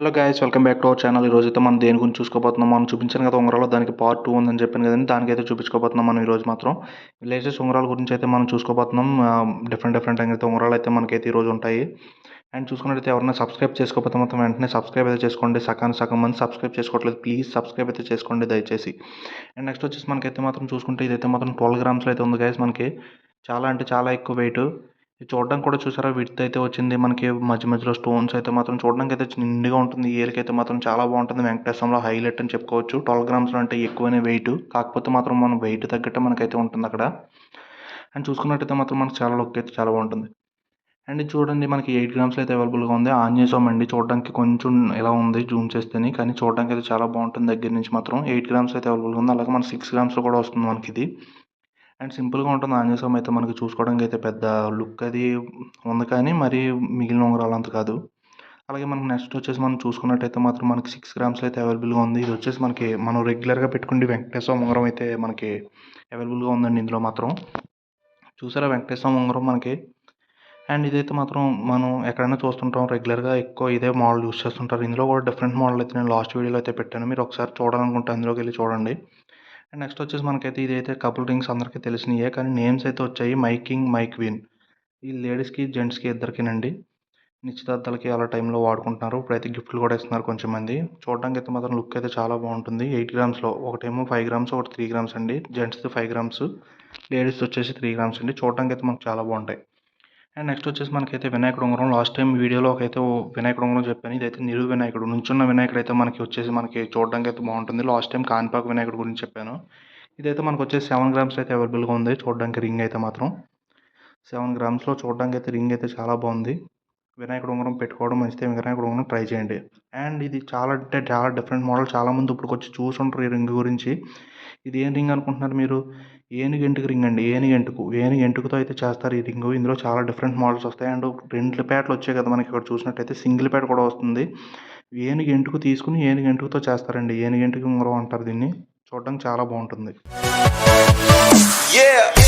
Hello guys welcome back to our channel రోజు అయితే మనం దేని గురించి చూసుకోబోతున్నాం? మనం చూపించాను కదా ఉంగరాలు దానికి పార్ట్ టూ ఉందని చెప్పాను కదండి. దానికైతే చూపించుకోబోతున్నాం మనం ఈరోజు మాత్రం. లేటెస్ట్ ఉంగరాల గురించి అయితే మనం చూసుకోబోతున్నాం. డిఫరెంట్ డిఫరెంట్ అయితే ఉంగరాలు అయితే మనకైతే ఈరోజు ఉంటాయి. అండ్ చూసుకున్నట్టయితే ఎవరైనా సబ్స్క్రైబ్ చేసుకోకపోతే మాత్రం వెంటనే సబ్స్క్రైబ్ అయితే చేసుకోండి. సకాన్ని సగం మంది సబ్స్క్రైబ్ చేసుకోవట్లేదు. ప్లీజ్ సబ్స్క్రైబ్ అయితే చేసుకోండి దయచేసి. అండ్ నెక్స్ట్ వచ్చేసి మనకైతే మాత్రం చూసుకుంటే ఇదైతే మాత్రం ట్వెల్వ్ గ్రామ్స్లో అయితే ఉంది గైస్ మనకి. చాలా అంటే చాలా ఎక్కువ వెయిట్ చూడడానికి కూడా చూసారా? విడ్త్ అయితే వచ్చింది. మనకి మధ్య మధ్యలో స్టోన్స్ అయితే మాత్రం చూడడానికి అయితే నిండుగా ఉంటుంది. ఇయర్కి అయితే మాత్రం చాలా బాగుంటుంది. వెంకటేశ్వరంలో హైలైట్ అని చెప్పుకోవచ్చు. ట్వెల్వ్ గ్రామ్స్లో అంటే ఎక్కువనే వెయిట్. కాకపోతే మాత్రం మనం వెయిట్ తగ్గట్టు మనకైతే ఉంటుంది అక్కడ. అండ్ చూసుకున్నట్టయితే మాత్రం మనకు చాలా లుక్ అయితే చాలా బాగుంటుంది. అండ్ ఇది చూడండి మనకి ఎయిట్ గ్రామ్స్లో అయితే అవైలబుల్గా ఉంది. ఆంజనేయ స్వామి అండి. చూడడానికి కొంచెం ఇలా ఉంది జూమ్ చేస్తేనే. కానీ చూడడానికి అయితే చాలా బాగుంటుంది. దగ్గర నుంచి మాత్రం ఎయిట్ గ్రామ్స్ అయితే అవైలబుల్గా ఉంది. అలాగే మన సిక్స్ గ్రామ్స్లో కూడా వస్తుంది మనకి ఇది అండ్ సింపుల్గా ఉంటుంది. ఆంజనేయ స్వామి అయితే మనకి చూసుకోవడానికి అయితే పెద్ద లుక్ అది ఉంది కానీ మరీ మిగిలిన ఉంగరాలు అంత కాదు. అలాగే మనకి నెక్స్ట్ వచ్చేసి మనం చూసుకున్నట్టయితే మాత్రం మనకి సిక్స్ గ్రామ్స్లో అయితే అవైలబుల్గా ఉంది. ఇది వచ్చేసి మనకి మనం రెగ్యులర్గా పెట్టుకునే వెంకటేశ్వర ఉంగరం అయితే మనకి అవైలబుల్గా ఉందండి ఇందులో మాత్రం. చూసారా వెంకటేశ్వర ఉంగరం మనకి? అండ్ ఇదైతే మాత్రం మనం ఎక్కడైనా చూస్తుంటాం రెగ్యులర్గా ఎక్కువ ఇదే మోడల్ యూస్ చేస్తుంటారు. ఇందులో కూడా డిఫరెంట్ మోడల్ అయితే నేను లాస్ట్ వీడియోలో అయితే పెట్టాను. మీరు ఒకసారి చూడాలనుకుంటే అందులోకి వెళ్ళి చూడండి. అండ్ నెక్స్ట్ వచ్చేసి మనకైతే ఇదైతే కపుల్ రింగ్స్ అందరికీ తెలిసినయే కానీ నేమ్స్ అయితే వచ్చాయి. మైకింగ్ మైక్ విన్ ఈ లేడీస్కి జెంట్స్కి ఇద్దరికినండి. నిశ్చితార్థాలకి అలా టైంలో వాడుకుంటున్నారు. ఇప్పుడైతే గిఫ్ట్లు కూడా ఇస్తున్నారు కొంచెం మంది చూడడానికి అయితే మాత్రం లుక్ అయితే చాలా బాగుంటుంది. ఎయిట్ గ్రామ్స్లో ఒకటేమో ఫైవ్ గ్రామ్స్ ఒకటి త్రీ గ్రామ్స్ అండి. జెంట్స్ది ఫైవ్ గ్రామ్స్ లేడీస్ వచ్చేసి త్రీ గ్రామ్స్ అండి. చూడడానికి అయితే మనకు చాలా బాగుంటాయి. అండ్ నెక్స్ట్ వచ్చేసి మనకైతే వినాయకుడు ఉంగరం. లాస్ట్ టైం వీడియోలో అయితే వినాయకుడు ఉంగరం చెప్పాను. ఇదైతే నిరు వినాయకుడు. నుంచున్న వినాయకుడు అయితే మనకి వచ్చేసి మనకి చూడడానికి అయితే బాగుంటుంది. లాస్ట్ టైం కాణిపాక వినాయకుడు గురించి చెప్పాను. ఇదైతే మనకు వచ్చేసి సెవెన్ గ్రామ్స్ అయితే అవైలబుల్గా ఉంది. చూడడానికి రింగ్ అయితే మాత్రం సెవెన్ గ్రామ్స్లో చూడడానికి అయితే రింగ్ అయితే చాలా బాగుంది. వినాయకుడు ఉంగరం పెట్టుకోవడం మంచిదే. వినాయకుడు ఉంగరం ట్రై చేయండి. అండ్ ఇది చాలా అంటే చాలా డిఫరెంట్ మోడల్. చాలామంది ఇప్పుడు వచ్చి చూసుంటారు ఈ రింగ్ గురించి. ఇది ఏం రింగ్ అనుకుంటున్నారు మీరు? ఏనుగు ఎంటుకు రింగ్ అండి ఏనుగు ఎంటుకు. ఏనుగు ఎంటుకుతో అయితే చేస్తారు ఈ రింగ్ ఇందులో చాలా డిఫరెంట్ మోడల్స్ వస్తాయి. అండ్ రెండు పేటలు వచ్చాయి కదా మనకి ఇక్కడ చూసినట్టయితే. సింగిల్ పేట కూడా వస్తుంది. ఏనుగు ఎంటుకు తీసుకుని ఏనుగు ఎంటుకుతో చేస్తారండి. ఏనుగు ఎంటుకు ఉంగరం అంటారు దీన్ని. చూడడానికి చాలా బాగుంటుంది. Yeah.